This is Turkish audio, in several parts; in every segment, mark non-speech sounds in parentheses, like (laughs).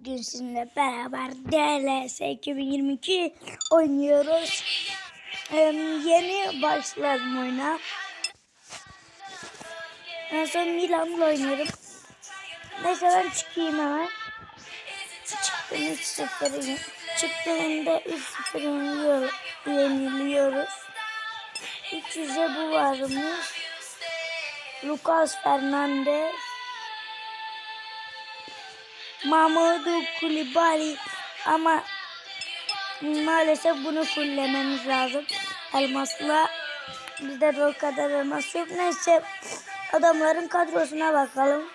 Bugün sizinle beraber DLS 2022 oynuyoruz. Ee, yeni başladım oyuna. En son Milan'la oynuyorum. Neyse ben çıkayım hemen. Çıktım 3-0. Çıktığında 3-0 yeniliyor, yeniliyoruz. 300'e bu varmış. Lucas Fernandez. Mamadou Koulibaly ama maalesef bunu fullememiz lazım. Elmasla bizde de o kadar elmas yok. Neyse adamların kadrosuna bakalım.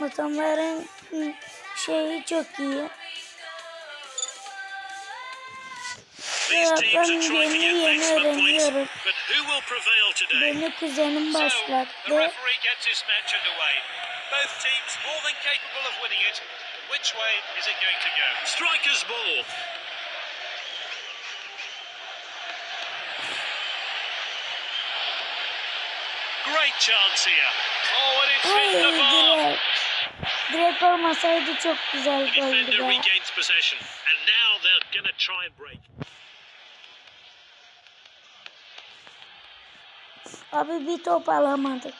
Adamların şeyi çok iyi. Who will prevail today? Beni kuzenim başlattı. referee gets this match underway. Both teams more than capable of winning it. Which way is it going to go? Striker's ball. Great chance here. Oh, and it's hit the bar. direkt. Olmasaydı çok güzel The goldü defender regains possession, and now they're going to try and break. Abi bir top alamadık.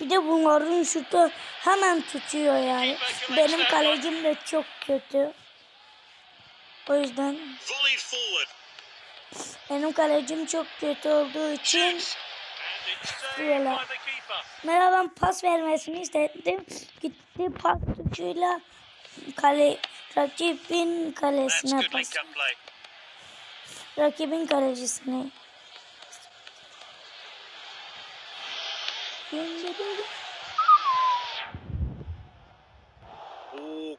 Bir de bunların şutu hemen tutuyor yani. Benim kalecim de çok kötü. O yüzden benim kalecim çok kötü olduğu için keeper. merhaba pas vermesini istedim. Gitti pas tuşuyla kale rakibin kalesine pas. Rakibin kalecisine. Oh,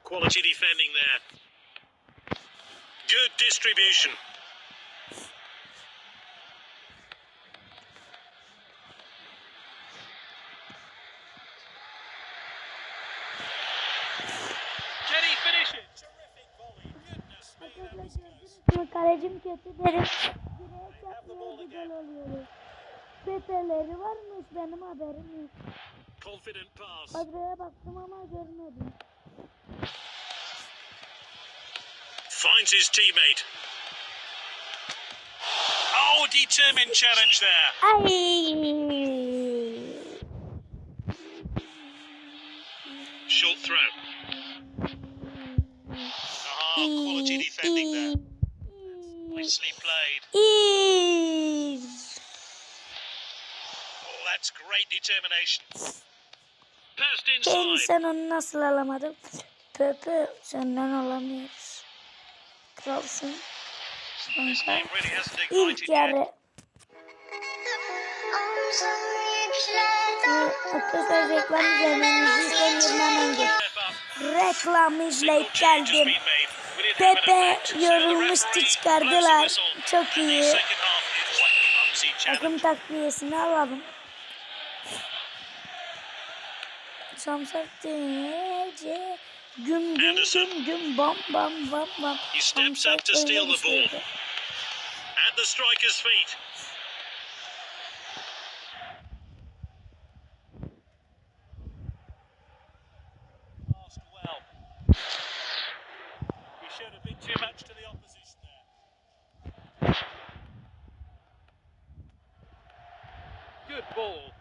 quality defending there. Good distribution. Kalecim kötü derim. Direğe çarpmıyor güzel oluyor. Pepeleri varmış benim haberim yok. Confident pass. Kadroya baktım ama görmedim. Finds his teammate. Oh, determined challenge there. Ay. Short throw. Ah, quality defending there. Nicely played. That's great determination. Passed inside. sen onu nasıl alamadın? Pepe senden alamıyoruz. Kralsın. İgnited İlk yarı. Arkadaşlar reklam izlemenizi istemiyorum hemen up. Reklam izleyip geldim. Pepe yorulmuştu çıkardılar. Çok iyi. Takım takviyesini alalım. Samsak diyece güm güm güm güm bam bam bam bam. He steps up to steal the ball. At the striker's feet. Passed well. He showed a bit too much to the opposition there. Good ball.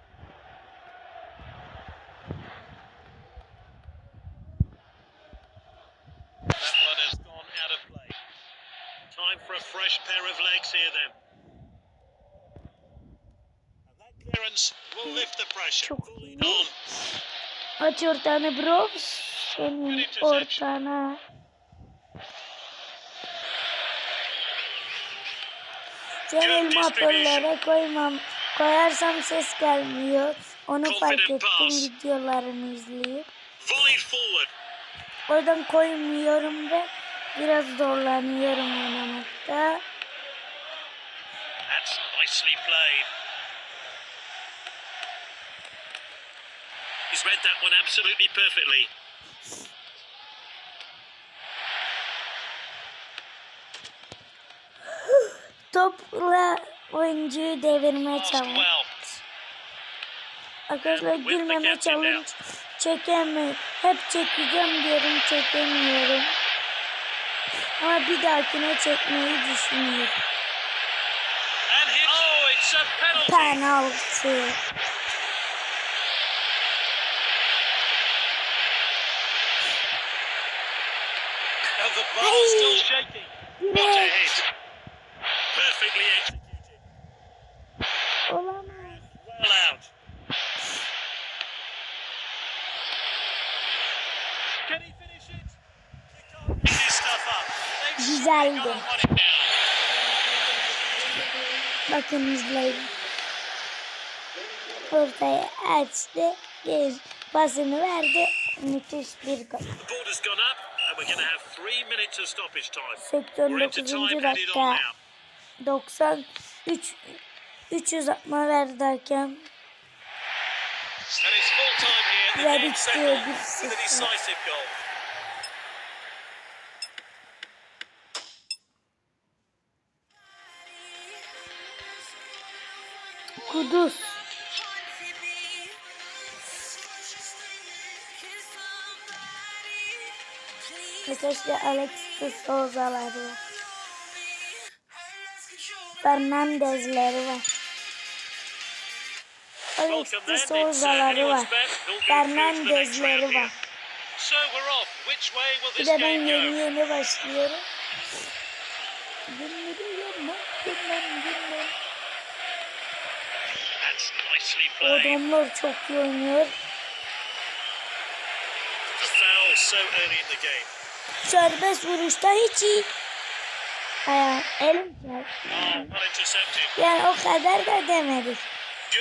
That one has gone out of play. Time for a fresh pair of legs here then. And that clearance will lift the pressure. Çok iyi. Aç ortanı bro. Senin ortana. Sen elma hoparlöre koymam. Koyarsam ses gelmiyor. Onu fark ettim videolarını izleyip. Oradan koymuyorum ve biraz zorlanıyorum oynamakta. That's nicely played. He's read that one absolutely perfectly. (sighs) Topla oyuncuyu çalış. well. Arkadaşlar gülmeme challenge çekemiyorum. Hep çekeceğim diyorum çekemiyorum. Ama bir dahakine çekmeyi düşünüyorum. Oh. Penaltı. And the Güzeldi. Bakın izleyin. Ortaya açtı. Gez, basını verdi. Müthiş bir gol. Board has gone up, and we're going to have three minutes of stoppage time. 89. 89. time headed on dakika. now. 93 3 uzatma verdi hakem. Ve settled bir sıfır. Kuduz. Arkadaşlar Alex de Souza'ları var. Fernandez'leri var. Alex de Souza'ları var. Fernandez'leri var. Bir de ben yeni yeni başlıyorum. Bilmiyorum, bilmem, bilmem. O adamlar çok iyi oynuyor. Serbest vuruşta hiç iyi. Aya, elim çarptı. Yani o kadar da demedik.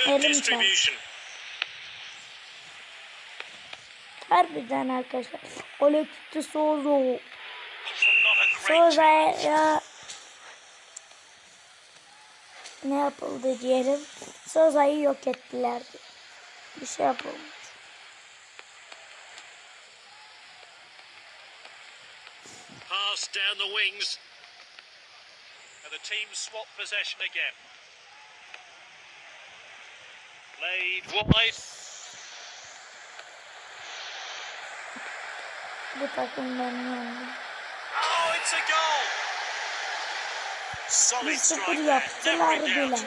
Elim distribution. Harbiden arkadaşlar. Alexis Souza. Not a great Souza'ya ne yapıldı diyelim. Souza'yı yok ettiler. Bir şey yapılmış. pass down the wings. And the team swap possession again. Played wide. Bu takım beni yendi. Oh, it's a goal. Solid strike there. Never doubt.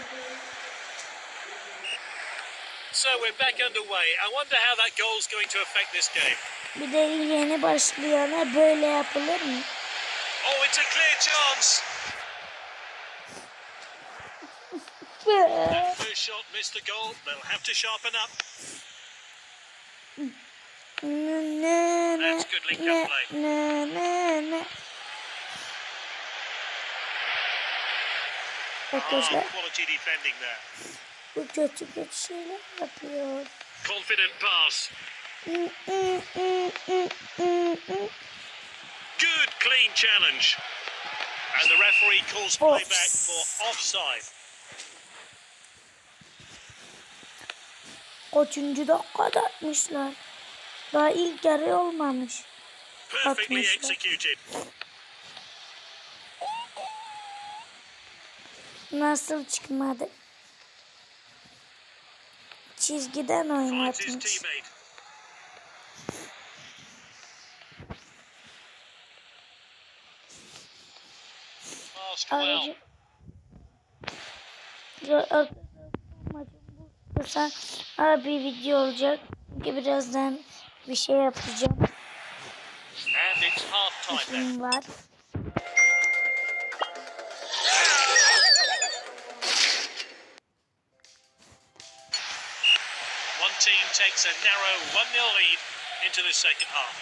So we're back underway. I wonder how that goal's going to affect this game. Bir de yeni başlayana böyle yapılır mı? Oh, it's a clear chance. that (laughs) First shot missed the goal. They'll have to sharpen up. That's good link-up ne play. Arkadaşlar bu kötü kötü şeyler yapıyor. Confident pass. Good clean challenge. And the referee calls play Offs- back for offside. Kaçıncı dakikada atmışlar. Daha ilk yarı olmamış. Perfectly Atmışlar. Nasıl çıkmadı? Çizgiden oynatmış. Ayrıca arkadaşlar, ara bir video olacak. Çünkü birazdan bir şey yapacağım. İşim var. Team takes a narrow 1 0 lead into the second half.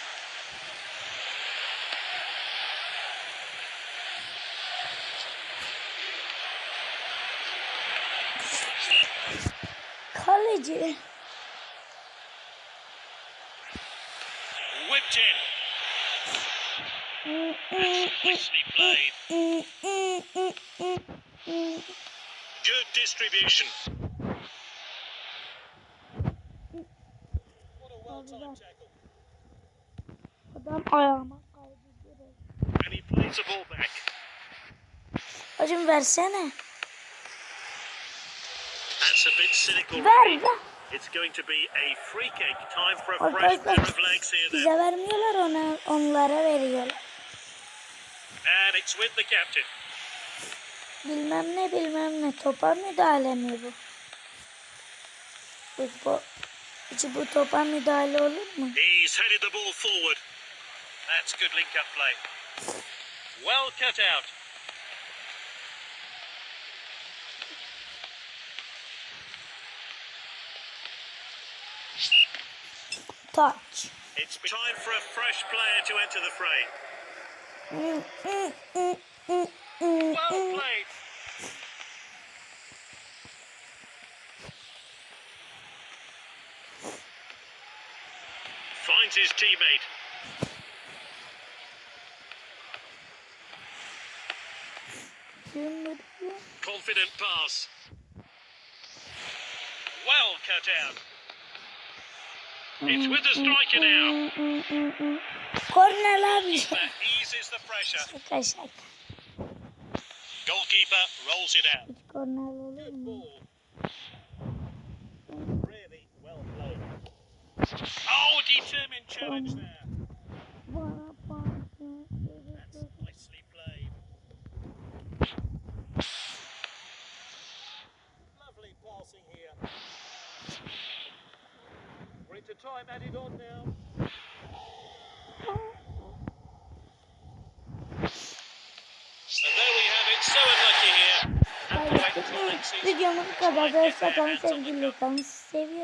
Kaleci. Eh? Whipped in. Nicely played. mm, mm, mm. mm, mm, mm Good distribution. Tackle. Adam ayağıma kaydı. Hacım versene. That's a bit cynical. Ver ver. It's going to be a free kick. Time for a fresh pair of legs here bize vermiyorlar ona, onlara veriyorlar. And it's with the captain. Bilmem ne bilmem ne topa müdahale mi bu? Bu, hiç bu topa müdahale olur mu? He's headed the ball forward. That's good link-up play. Well cut out. Touch. It's time for a fresh player to enter the fray. Mm, mm, mm, Well played. Finds his teammate. Confident pass. Well cut out. It's with the striker now. Abi. That eases the pressure. Goalkeeper rolls it out. Determined challenge there. Bana. Nicely played. Lovely passing here. We're into time added on now. And there we have it. So unlucky here. Videomuz bu kadar. Hoşçakalın sevgili kalın. Seviyorum.